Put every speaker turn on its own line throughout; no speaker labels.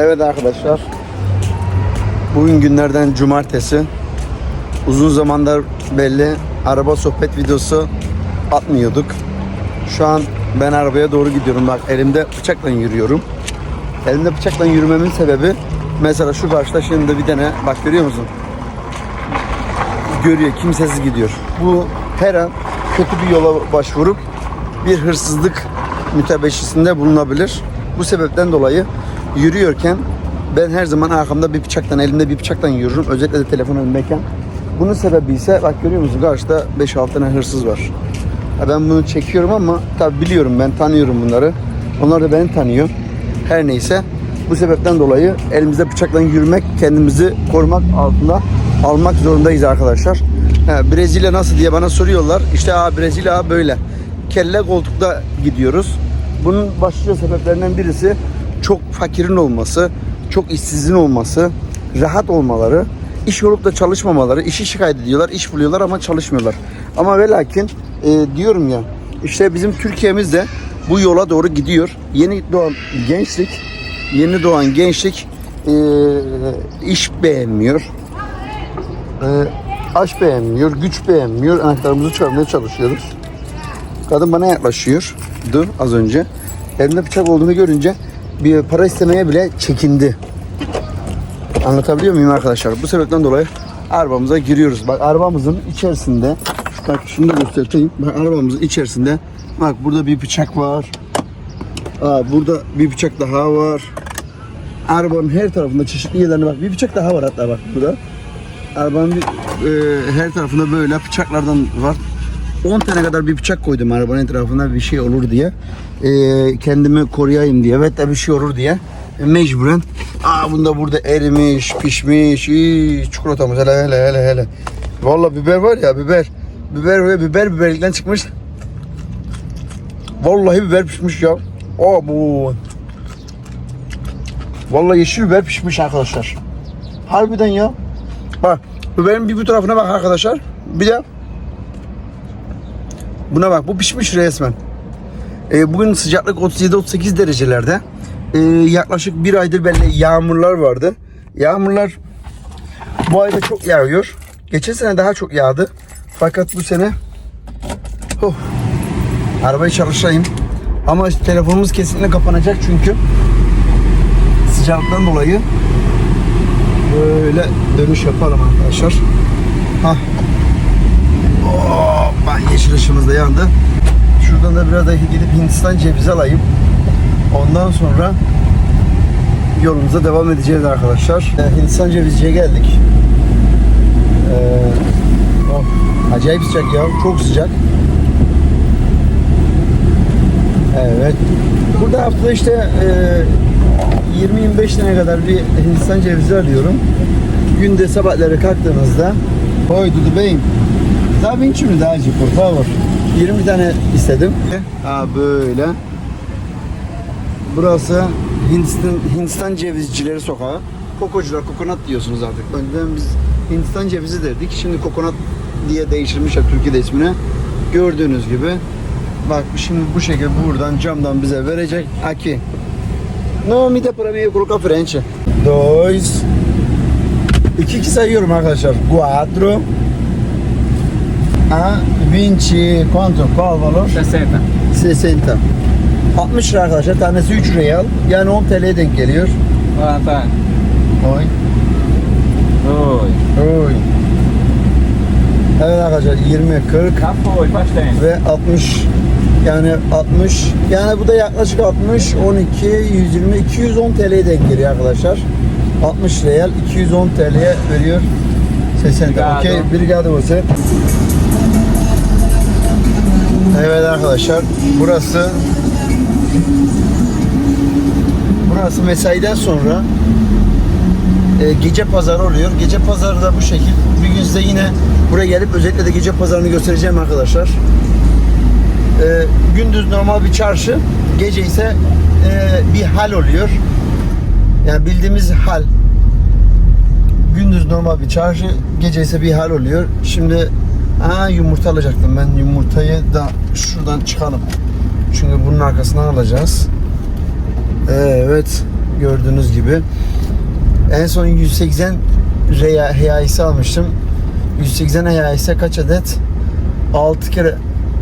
Evet arkadaşlar. Bugün günlerden cumartesi. Uzun zamandır belli araba sohbet videosu atmıyorduk. Şu an ben arabaya doğru gidiyorum. Bak elimde bıçakla yürüyorum. Elimde bıçakla yürümemin sebebi mesela şu karşıda şimdi bir tane bak görüyor musun? Görüyor kimsesiz gidiyor. Bu her an kötü bir yola başvurup bir hırsızlık mütebeşisinde bulunabilir. Bu sebepten dolayı yürüyorken ben her zaman arkamda bir bıçaktan, elimde bir bıçaktan yürürüm. Özellikle de telefon önündeyken. Bunun sebebi ise bak görüyor musun karşıda 5-6 tane hırsız var. Ya Ben bunu çekiyorum ama tabi biliyorum ben tanıyorum bunları. Onlar da beni tanıyor. Her neyse bu sebepten dolayı elimizde bıçakla yürümek, kendimizi korumak altında almak zorundayız arkadaşlar. Ha, Brezilya nasıl diye bana soruyorlar. İşte Aa, Brezilya böyle. Kelle koltukta gidiyoruz. Bunun başlıca sebeplerinden birisi çok fakirin olması, çok işsizin olması, rahat olmaları, iş olup da çalışmamaları, işi şikayet ediyorlar, iş buluyorlar ama çalışmıyorlar. Ama ve lakin e, diyorum ya işte bizim Türkiye'miz de bu yola doğru gidiyor. Yeni doğan gençlik, yeni doğan gençlik e, iş beğenmiyor. E, aş beğenmiyor, güç beğenmiyor. Anahtarımızı çıkarmaya çalışıyoruz. Kadın bana yaklaşıyordu az önce. Elimde bıçak olduğunu görünce bir para istemeye bile çekindi. Anlatabiliyor muyum arkadaşlar? Bu sebepten dolayı arabamıza giriyoruz. Bak arabamızın içerisinde bak şunu da göstereyim. Bak arabamızın içerisinde bak burada bir bıçak var. Aa, burada bir bıçak daha var. Arabanın her tarafında çeşitli yerlerine bak. Bir bıçak daha var hatta bak burada. Arabanın bir, e, her tarafında böyle bıçaklardan var. 10 tane kadar bir bıçak koydum arabanın etrafına bir şey olur diye. E, kendimi koruyayım diye ve de bir şey olur diye. E, mecburen. Aa bunda burada erimiş, pişmiş. İyi, çikolatamız hele hele hele hele. Vallahi biber var ya biber. Biber ve biber biberlikten çıkmış. Vallahi biber pişmiş ya. Aa bu. Vallahi yeşil biber pişmiş arkadaşlar. Harbiden ya. Bak biberin bir bu tarafına bak arkadaşlar. Bir de buna bak bu pişmiş resmen. Ee, bugün sıcaklık 37-38 derecelerde. Ee, yaklaşık bir aydır belli yağmurlar vardı. Yağmurlar bu ayda çok yağıyor. Geçen sene daha çok yağdı. Fakat bu sene oh, arabayı çalışayım. Ama telefonumuz kesinlikle kapanacak çünkü sıcaklıktan dolayı böyle dönüş yapalım arkadaşlar. Hah. Oh, yeşil ışığımız da yandı. Şuradan da biraz da gidip Hindistan cevizi alayım. Ondan sonra yolumuza devam edeceğiz arkadaşlar. Ee, Hindistan cevizciye geldik. Ee, oh, acayip sıcak ya. Çok sıcak. Evet. Burada haftada işte e, 20-25 tane kadar bir Hindistan cevizi alıyorum. Günde sabahları kalktığınızda Oy Dudu Bey'im. Daha bin mi daha acı por favor. 20 tane istedim. Ha böyle. Burası Hindistan, Hindistan cevizcileri sokağı. Kokocular, kokonat diyorsunuz artık. Önceden biz Hindistan cevizi derdik. Şimdi kokonat diye değiştirmişler Türkiye'de ismini. Gördüğünüz gibi. Bak şimdi bu şekilde buradan camdan bize verecek. Aqui. No mi te para mí colocar frente. Dois. İki iki sayıyorum arkadaşlar. Quatro. A 20 quanto? Qual valor?
60.
60. 60 lira arkadaşlar. Tanesi 3 real. Yani 10 TL'ye denk geliyor.
40.
Oy.
Oi.
Oy. Evet arkadaşlar 20, 40
Já foi, faz tempo.
ve 60 yani 60 yani bu da yaklaşık 60 12 120 210 TL'ye denk geliyor arkadaşlar. 60 real 210 TL'ye veriyor. 80
Obrigado.
Okey, obrigado você. Evet arkadaşlar, burası burası mesaiden sonra e, gece pazarı oluyor. Gece pazarı da bu şekil. Bir gün size yine buraya gelip özellikle de gece pazarını göstereceğim arkadaşlar. E, gündüz normal bir çarşı, gece ise e, bir hal oluyor. Yani bildiğimiz hal. Gündüz normal bir çarşı, gece ise bir hal oluyor. Şimdi aa, yumurta alacaktım ben. Yumurtayı da şuradan çıkalım. Çünkü bunun arkasından alacağız. Evet. Gördüğünüz gibi. En son 180 reya, reyaisi almıştım. 180 reyaise kaç adet? 6 kere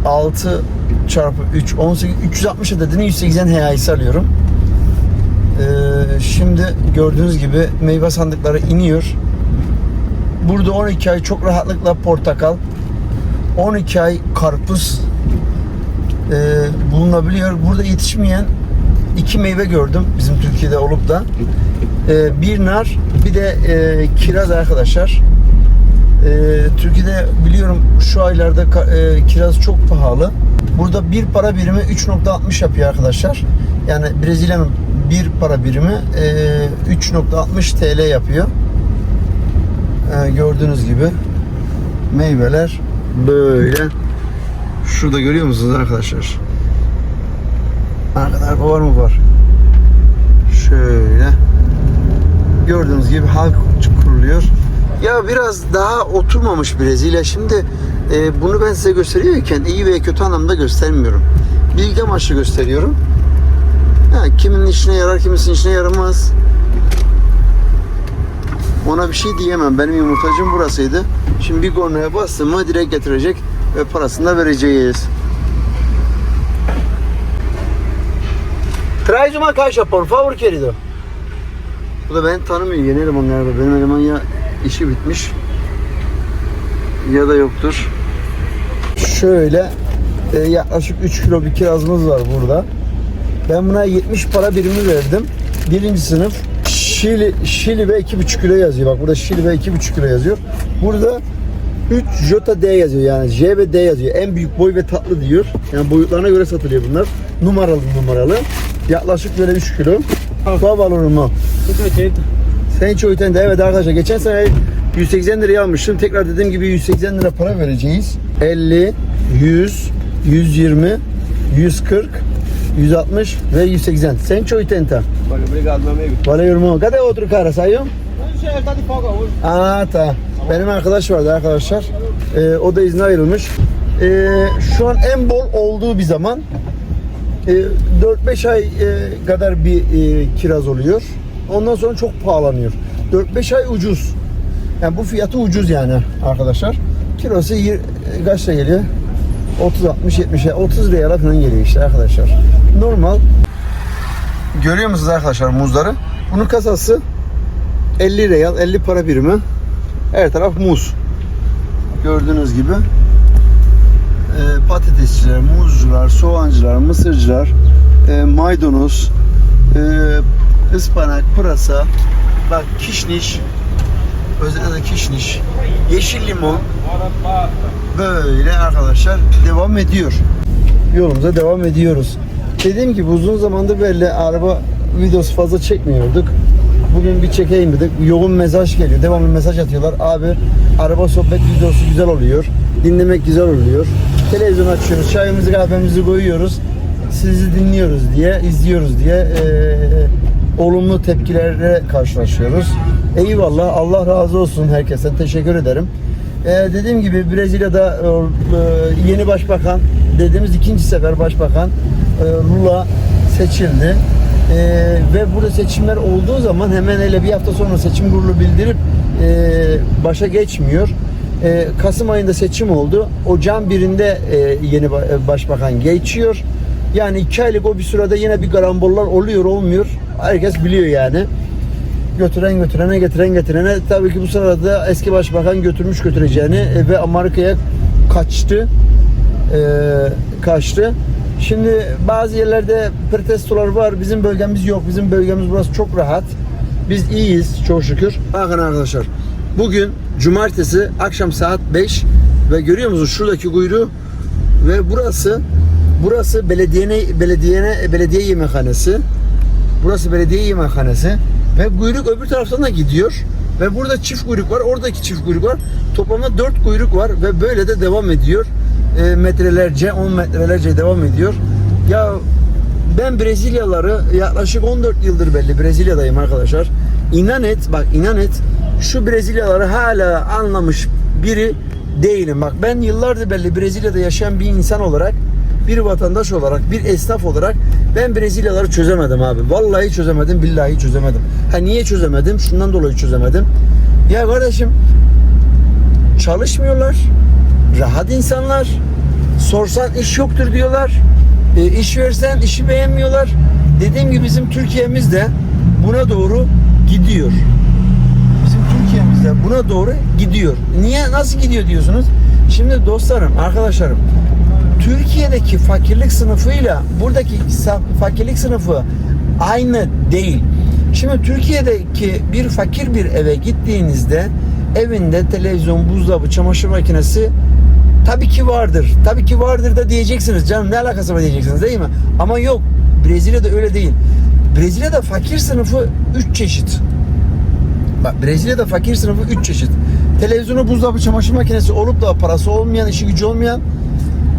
6 çarpı 3 18 360 adedini 180 reyaisi alıyorum. Ee, şimdi gördüğünüz gibi meyve sandıkları iniyor. Burada 12 ay çok rahatlıkla portakal, 12 ay karpuz e, bulunabiliyor. Burada yetişmeyen iki meyve gördüm bizim Türkiye'de olup da. E, bir nar, bir de e, kiraz arkadaşlar. E, Türkiye'de biliyorum şu aylarda e, kiraz çok pahalı. Burada bir para birimi 3.60 yapıyor arkadaşlar. Yani Brezilya'nın bir para birimi e, 3.60 TL yapıyor. E, gördüğünüz gibi meyveler böyle. Şurada görüyor musunuz arkadaşlar? Arkada araba var mı var? Şöyle. Gördüğünüz gibi halk kuruluyor. Ya biraz daha oturmamış Brezilya. Şimdi e, bunu ben size gösteriyorken iyi ve kötü anlamda göstermiyorum. Bilgi amaçlı gösteriyorum. Ha, kimin işine yarar, kimisinin işine yaramaz. Ona bir şey diyemem. Benim yumurtacım burasıydı. Şimdi bir kornaya bastım mı direkt getirecek ve parasını da vereceğiz. Traz uma caixa, por favor, querido. Bu da ben tanımıyor. Yeni eleman galiba. Benim eleman ya işi bitmiş ya da yoktur. Şöyle e, yaklaşık 3 kilo bir kirazımız var burada. Ben buna 70 para birimi verdim. Birinci sınıf Şili, Şili ve 2,5 kilo yazıyor. Bak burada Şili ve 2,5 kilo yazıyor. Burada 3 Jota D yazıyor yani J ve D yazıyor. En büyük boy ve tatlı diyor. Yani boyutlarına göre satılıyor bunlar. Numaralı numaralı. Yaklaşık böyle 3 kilo. Mu?
180.
Sen hiç o de evet arkadaşlar geçen sene 180 liraya almıştım. Tekrar dediğim gibi 180 lira para vereceğiz. 50, 100, 120, 140, 160 ve 180. Sen hiç o
Olha, obrigado, meu amigo.
Valeu irmão. Cadê outro cara? Saiu?
Você tá de folga hoje.
Aa ta. Benim arkadaş vardı arkadaşlar. Ee, o da izne ayrılmış. Ee, şu an en bol olduğu bir zaman e, 4-5 ay e, kadar bir e, kiraz oluyor. Ondan sonra çok pahalanıyor. 4-5 ay ucuz. Yani bu fiyatı ucuz yani arkadaşlar. Kilosu e, kaç lira geliyor? 30 60 70 30 liraya falan geliyor işte arkadaşlar. Normal. Görüyor musunuz arkadaşlar muzları? Bunun kasası 50 real, 50 para birimi. Her taraf muz. Gördüğünüz gibi. Ee, patatesçiler, muzcular, soğancılar, mısırcılar, e, maydanoz, e, ıspanak, pırasa, bak kişniş, özellikle kişniş, yeşil limon, böyle arkadaşlar devam ediyor. Yolumuza devam ediyoruz. Dediğim gibi uzun zamandır böyle araba videosu fazla çekmiyorduk. Bugün bir çekeyim dedik. Yoğun mesaj geliyor. Devamlı mesaj atıyorlar. Abi araba sohbet videosu güzel oluyor. Dinlemek güzel oluyor. Televizyon açıyoruz. Çayımızı kahvemizi koyuyoruz. Sizi dinliyoruz diye, izliyoruz diye eee, olumlu tepkilerle karşılaşıyoruz. Eyvallah. Allah razı olsun herkesten. Teşekkür ederim. Ee, dediğim gibi Brezilya'da e, yeni başbakan dediğimiz ikinci sefer başbakan Lula seçildi. E, ve burada seçimler olduğu zaman hemen hele bir hafta sonra seçim kurulu bildirip e, başa geçmiyor. E, Kasım ayında seçim oldu. Ocağın birinde e, yeni e, başbakan geçiyor. Yani iki aylık o bir sürede yine bir karambollar oluyor olmuyor. Herkes biliyor yani götüren götürene getiren getirene tabii ki bu sırada eski başbakan götürmüş götüreceğini e, ve Amerika'ya kaçtı e, kaçtı. Şimdi bazı yerlerde protestolar var. Bizim bölgemiz yok. Bizim bölgemiz burası çok rahat. Biz iyiyiz çok şükür. Bakın arkadaşlar. Bugün cumartesi akşam saat 5 ve görüyor musunuz şuradaki kuyruğu ve burası burası belediye belediye belediye yemekhanesi. Burası belediye yemekhanesi ve kuyruk öbür taraftan da gidiyor. Ve burada çift kuyruk var, oradaki çift kuyruk var. Toplamda 4 kuyruk var ve böyle de devam ediyor. E, metrelerce, 10 metrelerce devam ediyor. Ya ben Brezilyalıları yaklaşık 14 yıldır belli Brezilya'dayım arkadaşlar. İnan et, bak inan et şu Brezilyalıları hala anlamış biri değilim. Bak ben yıllardır belli Brezilya'da yaşayan bir insan olarak bir vatandaş olarak, bir esnaf olarak ben Brezilyaları çözemedim abi. Vallahi çözemedim, billahi çözemedim. Ha niye çözemedim? Şundan dolayı çözemedim. Ya kardeşim çalışmıyorlar. Rahat insanlar. Sorsan iş yoktur diyorlar. E, iş versen işi beğenmiyorlar. Dediğim gibi bizim Türkiye'miz de buna doğru gidiyor. Bizim Türkiye'miz de buna doğru gidiyor. Niye nasıl gidiyor diyorsunuz? Şimdi dostlarım, arkadaşlarım Türkiye'deki fakirlik sınıfıyla buradaki fakirlik sınıfı aynı değil. Şimdi Türkiye'deki bir fakir bir eve gittiğinizde evinde televizyon, buzdolabı, çamaşır makinesi tabii ki vardır. Tabii ki vardır da diyeceksiniz. Canım ne alakası var diyeceksiniz değil mi? Ama yok. Brezilya'da öyle değil. Brezilya'da fakir sınıfı 3 çeşit. Bak Brezilya'da fakir sınıfı 3 çeşit. Televizyonu, buzdolabı, çamaşır makinesi olup da parası olmayan, işi gücü olmayan.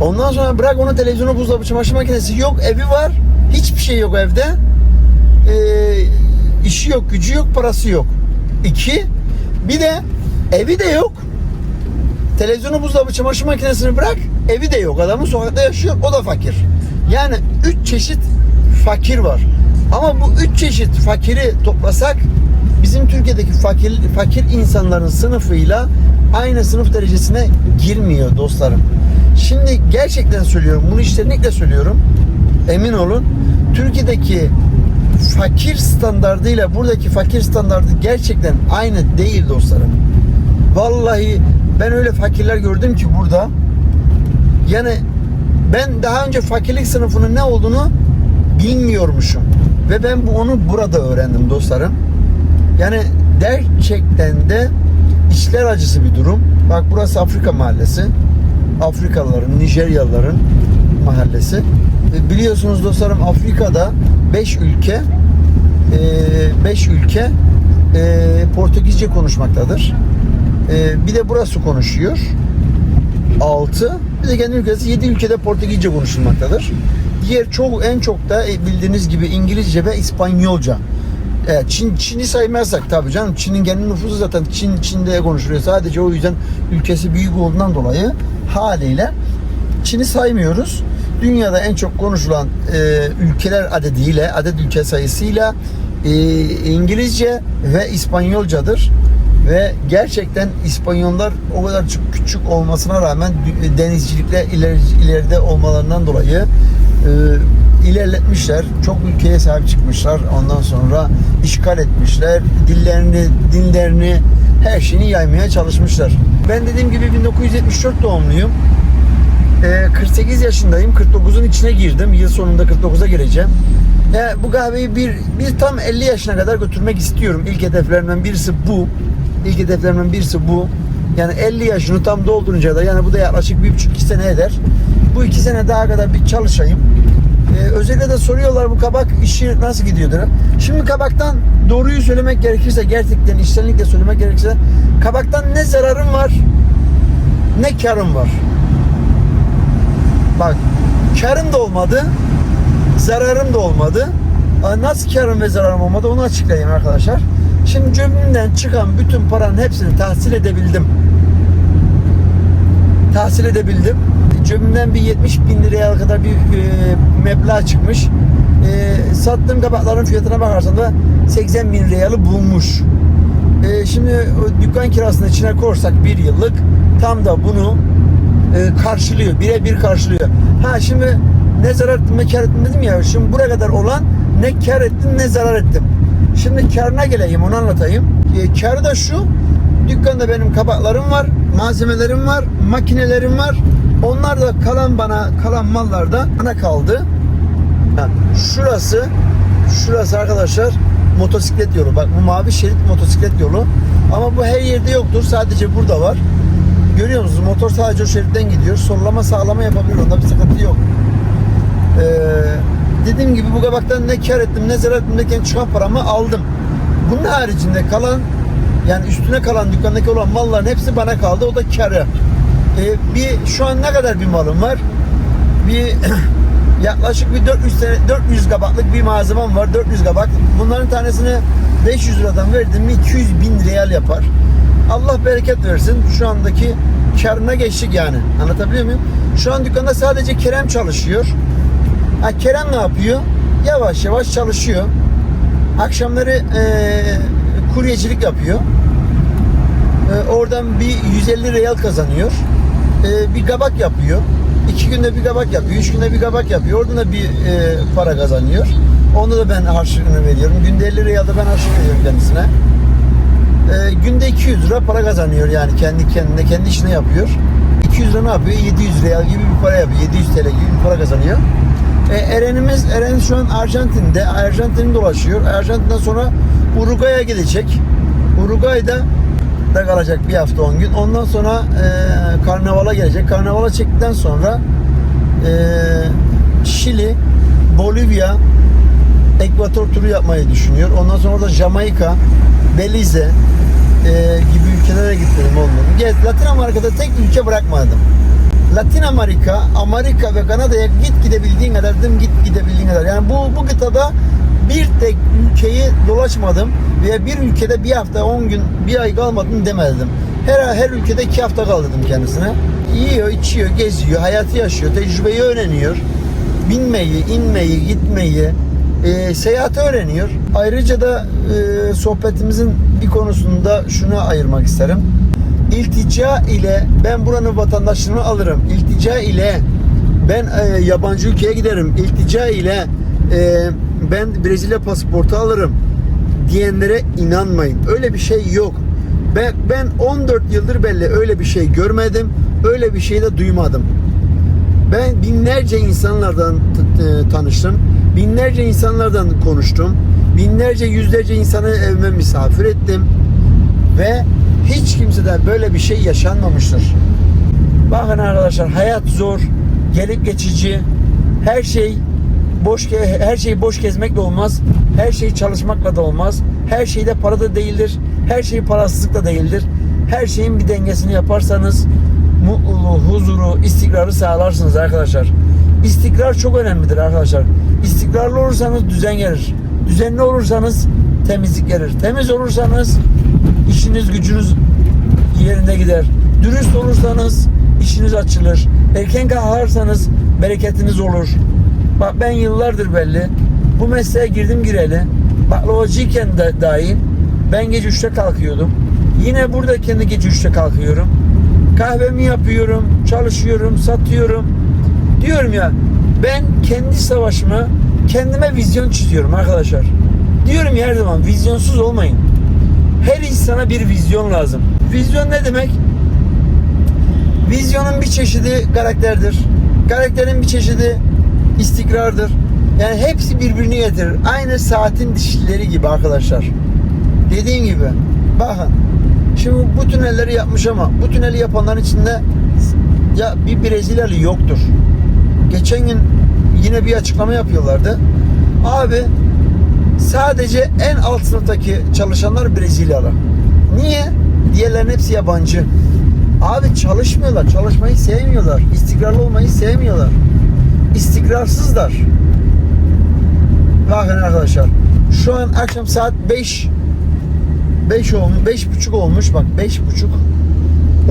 Ondan sonra bırak onu televizyonu, buzdolabı, çamaşır makinesi yok, evi var. Hiçbir şey yok evde. Ee, işi yok, gücü yok, parası yok. İki, bir de evi de yok. Televizyonu, buzdolabı, çamaşır makinesini bırak, evi de yok. Adamın sokakta yaşıyor, o da fakir. Yani üç çeşit fakir var. Ama bu üç çeşit fakiri toplasak bizim Türkiye'deki fakir, fakir insanların sınıfıyla aynı sınıf derecesine girmiyor dostlarım. Şimdi gerçekten söylüyorum, bunu içtenlikle söylüyorum. Emin olun, Türkiye'deki fakir standardıyla buradaki fakir standardı gerçekten aynı değil dostlarım. Vallahi ben öyle fakirler gördüm ki burada. Yani ben daha önce fakirlik sınıfının ne olduğunu bilmiyormuşum. Ve ben bu onu burada öğrendim dostlarım. Yani gerçekten de içler acısı bir durum. Bak burası Afrika mahallesi. Afrikalıların, Nijeryalıların mahallesi. E, Biliyorsunuz dostlarım Afrika'da 5 ülke 5 ülke e, Portekizce konuşmaktadır. E, Bir de burası konuşuyor. 6 bir de kendi ülkesi 7 ülkede Portekizce konuşulmaktadır. Diğer çok en çok da e, bildiğiniz gibi İngilizce ve İspanyolca. Evet, Çin Çin'i saymazsak tabii canım. Çin'in kendi nüfusu zaten Çin Çin'de konuşuluyor. Sadece o yüzden ülkesi büyük olduğundan dolayı haliyle Çin'i saymıyoruz. Dünyada en çok konuşulan e, ülkeler adediyle, adet ülke sayısıyla e, İngilizce ve İspanyolcadır. Ve gerçekten İspanyollar o kadar çok küçük olmasına rağmen dü- denizcilikle ileri, ileride olmalarından dolayı e, ilerletmişler. Çok ülkeye sahip çıkmışlar. Ondan sonra işgal etmişler. Dillerini, dinlerini, her şeyini yaymaya çalışmışlar. Ben dediğim gibi 1974 doğumluyum. Ee, 48 yaşındayım. 49'un içine girdim. Yıl sonunda 49'a gireceğim. Ee, bu kahveyi bir, bir tam 50 yaşına kadar götürmek istiyorum. İlk hedeflerimden birisi bu. İlk hedeflerimden birisi bu. Yani 50 yaşını tam doldurunca da yani bu da yaklaşık bir buçuk iki sene eder. Bu iki sene daha kadar bir çalışayım. Ee, özellikle de soruyorlar bu kabak işi nasıl gidiyordur? Şimdi kabaktan doğruyu söylemek gerekirse gerçekten içtenlikle söylemek gerekirse kabaktan ne zararım var ne karım var. Bak karım da olmadı, zararım da olmadı. Nasıl karım ve zararım olmadı onu açıklayayım arkadaşlar. Şimdi cebimden çıkan bütün paranın hepsini tahsil edebildim. Tahsil edebildim. Cebimden bir 70 bin liraya kadar bir e, meblağ çıkmış. E, sattığım kabakların fiyatına bakarsan da 80 bin lirayalı bulmuş. E, şimdi dükkan kirasını içine korsak bir yıllık tam da bunu karşılıyor. Birebir karşılıyor. Ha şimdi ne zarar ettim ne kar ettim dedim ya. Şimdi buraya kadar olan ne kar ettim ne zarar ettim. Şimdi karına geleyim onu anlatayım. E, karı da şu. Dükkanda benim kabaklarım var, malzemelerim var, makinelerim var. Onlar da kalan bana kalan mallar da bana kaldı. Şurası şurası arkadaşlar motosiklet yolu. Bak bu mavi şerit motosiklet yolu. Ama bu her yerde yoktur. Sadece burada var. Görüyor musunuz? Motor sadece o şeritten gidiyor. Sollama sağlama yapabilir. Onda bir sıkıntı yok. Ee, dediğim gibi bu kabaktan ne kar ettim ne zarar ettim derken çıkan paramı aldım. Bunun haricinde kalan yani üstüne kalan dükkandaki olan malların hepsi bana kaldı. O da karı. Ee, bir şu an ne kadar bir malım var? Bir yaklaşık bir 400 sene 400 kabaklık bir malzemem var. 400 kabak. Bunların tanesini 500 liradan verdim mi 200 bin real yapar. Allah bereket versin. Şu andaki karına geçtik yani. Anlatabiliyor muyum? Şu an dükkanda sadece Kerem çalışıyor. Ha, Kerem ne yapıyor? Yavaş yavaş çalışıyor. Akşamları eee kuryecilik yapıyor. Eee, oradan bir 150 real kazanıyor. Eee, bir kabak yapıyor. İki günde bir kabak yapıyor. Üç günde bir kabak yapıyor. Oradan da bir eee, para kazanıyor. Onda da ben harçlığını veriyorum. Günde 50 real da ben harçlık veriyorum kendisine. Eee, günde 200 lira para kazanıyor yani kendi kendine kendi işini yapıyor. 200 lira ne yapıyor? 700 real gibi bir para yapıyor. 700 TL gibi bir para kazanıyor. E, Eren'imiz, Eren şu an Arjantin'de. Arjantin'i dolaşıyor. Arjantin'den sonra Uruguay'a gidecek. Uruguay'da da kalacak bir hafta 10 gün. Ondan sonra e, karnavala gelecek. Karnavala çektikten sonra e, Şili, Bolivya, Ekvator turu yapmayı düşünüyor. Ondan sonra da Jamaika, Belize e, gibi ülkelere gittim olmadı. Latin Amerika'da tek ülke bırakmadım. Latin Amerika, Amerika ve Kanada'ya git gidebildiğin kadar dedim git gidebildiğin kadar. Yani bu bu kıtada bir tek ülkeyi dolaşmadım veya bir ülkede bir hafta 10 gün bir ay kalmadım demedim. Her her ülkede iki hafta kal kendisine. Yiyor, içiyor, geziyor, hayatı yaşıyor, tecrübeyi öğreniyor. Binmeyi, inmeyi, gitmeyi, e, seyahati öğreniyor. Ayrıca da e, sohbetimizin bir konusunda şunu ayırmak isterim. İltica ile ben buranın vatandaşlığını alırım. İltica ile ben e, yabancı ülkeye giderim. İltica ile e, ben Brezilya pasaportu alırım diyenlere inanmayın. Öyle bir şey yok. Ben, ben 14 yıldır belli öyle bir şey görmedim. Öyle bir şey de duymadım. Ben binlerce insanlardan tanıştım. Binlerce insanlardan konuştum. Binlerce, yüzlerce insanı evime misafir ettim. Ve hiç kimseden böyle bir şey yaşanmamıştır. Bakın arkadaşlar hayat zor, gelip geçici. Her şey boş her şey boş gezmekle olmaz. Her şey çalışmakla da olmaz. Her şey de para da değildir. Her şey parasızlık da değildir. Her şeyin bir dengesini yaparsanız mutluluğu, huzuru, istikrarı sağlarsınız arkadaşlar. İstikrar çok önemlidir arkadaşlar. İstikrarlı olursanız düzen gelir. Düzenli olursanız temizlik gelir. Temiz olursanız işiniz gücünüz yerinde gider. Dürüst olursanız işiniz açılır. Erken kalkarsanız bereketiniz olur. Bak ben yıllardır belli bu mesleğe girdim gireli. Baklavacıyken de dahil ben gece 3'te kalkıyordum. Yine buradayken de gece 3'te kalkıyorum. Kahvemi yapıyorum, çalışıyorum, satıyorum. Diyorum ya ben kendi savaşımı kendime vizyon çiziyorum arkadaşlar. Diyorum ya her zaman vizyonsuz olmayın. Her insana bir vizyon lazım. Vizyon ne demek? Vizyonun bir çeşidi karakterdir. Karakterin bir çeşidi istikrardır. Yani hepsi birbirini getirir. Aynı saatin dişlileri gibi arkadaşlar. Dediğim gibi. Bakın. Şimdi bu tünelleri yapmış ama bu tüneli yapanların içinde ya bir Brezilyalı yoktur. Geçen gün yine bir açıklama yapıyorlardı. Abi sadece en alt sınıftaki çalışanlar Brezilyalı. Niye? Diğerlerin hepsi yabancı. Abi çalışmıyorlar, çalışmayı sevmiyorlar, istikrarlı olmayı sevmiyorlar. İstikrarsızlar. Bakın arkadaşlar, şu an akşam saat 5 5 olmuş, beş buçuk olmuş bak beş buçuk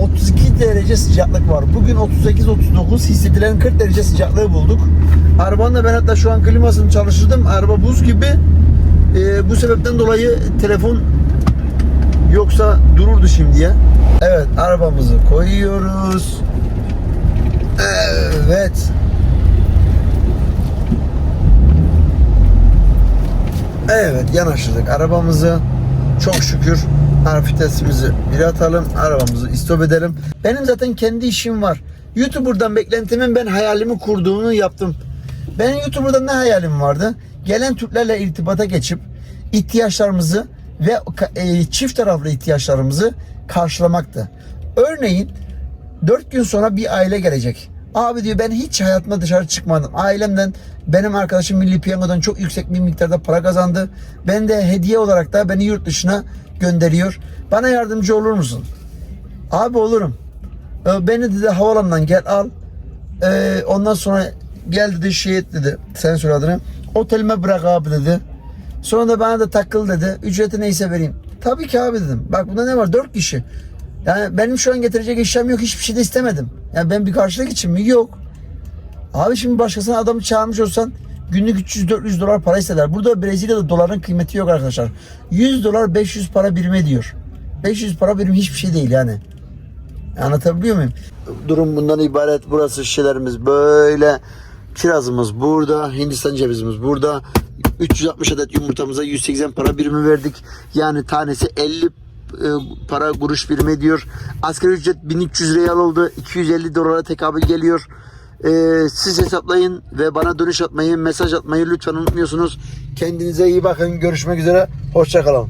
32 derece sıcaklık var. Bugün 38-39 hissedilen 40 derece sıcaklığı bulduk. Arabanın da ben hatta şu an klimasını çalıştırdım. Araba buz gibi. Ee, bu sebepten dolayı telefon yoksa dururdu şimdiye. Evet arabamızı koyuyoruz. Evet. Evet yanaştırdık arabamızı. Çok şükür harfitesimizi bir atalım. Arabamızı istop edelim. Benim zaten kendi işim var. YouTuber'dan beklentimin ben hayalimi kurduğunu yaptım. Benim YouTuber'dan ne hayalim vardı? Gelen Türklerle irtibata geçip ihtiyaçlarımızı ve e, çift taraflı ihtiyaçlarımızı karşılamaktı. Örneğin 4 gün sonra bir aile gelecek. Abi diyor ben hiç hayatımda dışarı çıkmadım. Ailemden benim arkadaşım Milli Piyango'dan çok yüksek bir miktarda para kazandı. Ben de hediye olarak da beni yurt dışına gönderiyor. Bana yardımcı olur musun? Abi olurum. Ee, Beni dedi havalandan gel al. Ee, ondan sonra gel dedi şey et dedi. Sen söyle adını. Otelime bırak abi dedi. Sonra da bana da takıl dedi. Ücreti neyse vereyim. Tabii ki abi dedim. Bak bunda ne var? Dört kişi. Yani benim şu an getirecek eşyam yok. Hiçbir şey de istemedim. Yani ben bir karşılık için mi? Yok. Abi şimdi başkasına adamı çağırmış olsan günlük 300-400 dolar para isteder. Burada Brezilya'da doların kıymeti yok arkadaşlar. 100 dolar 500 para birimi ediyor. 500 para birimi hiçbir şey değil yani. Anlatabiliyor muyum? Durum bundan ibaret. Burası şişelerimiz böyle. Kirazımız burada. Hindistan cevizimiz burada. 360 adet yumurtamıza 180 para birimi verdik. Yani tanesi 50 e, para kuruş birimi ediyor. Asgari ücret 1300 riyal oldu. 250 dolara tekabül geliyor. E, siz hesaplayın ve bana dönüş atmayı, mesaj atmayı lütfen unutmuyorsunuz. Kendinize iyi bakın. Görüşmek üzere. Hoşçakalın.